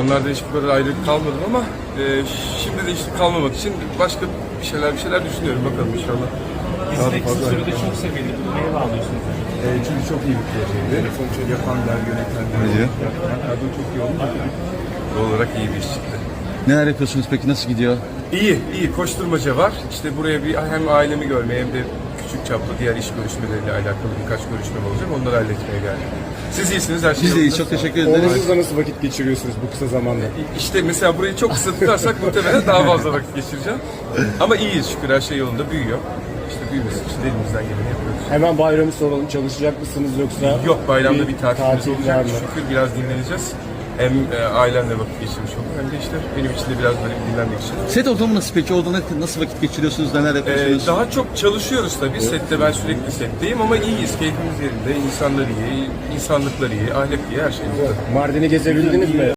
Onlarda hiç bu kadar ayrılık kalmadım ama e, şimdi de işte kalmamak için başka bir şeyler bir şeyler düşünüyorum bakalım inşallah. Fazla sürede çok sevildi. Neye bağlıyorsunuz? E, çünkü çok iyi bir projeydi. Sonuçta yapanlar, yönetenler. Kadro çok iyi oldu. Doğal olarak iyi bir iş çıktı. Neler yapıyorsunuz peki nasıl gidiyor? İyi, iyi. Koşturmaca var. İşte buraya bir hem ailemi görmeye hem de küçük çaplı diğer iş görüşmeleriyle alakalı birkaç görüşmem olacak. Onları halletmeye geldim. Siz iyisiniz, her şey Biz de iyiyiz çok teşekkür ederiz. Oğlunuzla nasıl vakit geçiriyorsunuz bu kısa zamanda? İşte mesela burayı çok kısa tutarsak muhtemelen daha fazla vakit geçireceğim. Ama iyiyiz şükür her şey yolunda büyüyor. İşte büyümesi için de elimizden geleni yapıyoruz. Hemen bayramı soralım. Çalışacak mısınız yoksa? Yok bayramda bir, tatilimiz tatil olacak. var mı? Şükür biraz dinleneceğiz. Hem e, ailemle vakit geçirmiş oldum hem de işte benim için de biraz böyle dinlenmek için. Set ortamı nasıl peki? Orada nasıl vakit geçiriyorsunuz? Neler Ee, yapıyorsunuz? daha çok çalışıyoruz tabii. Sette ben sürekli setteyim ama iyiyiz. Keyfimiz yerinde. İnsanlar iyi, insanlıklar iyi, ahlak iyi, her şey güzel. Mardin'i gezebildiniz mi?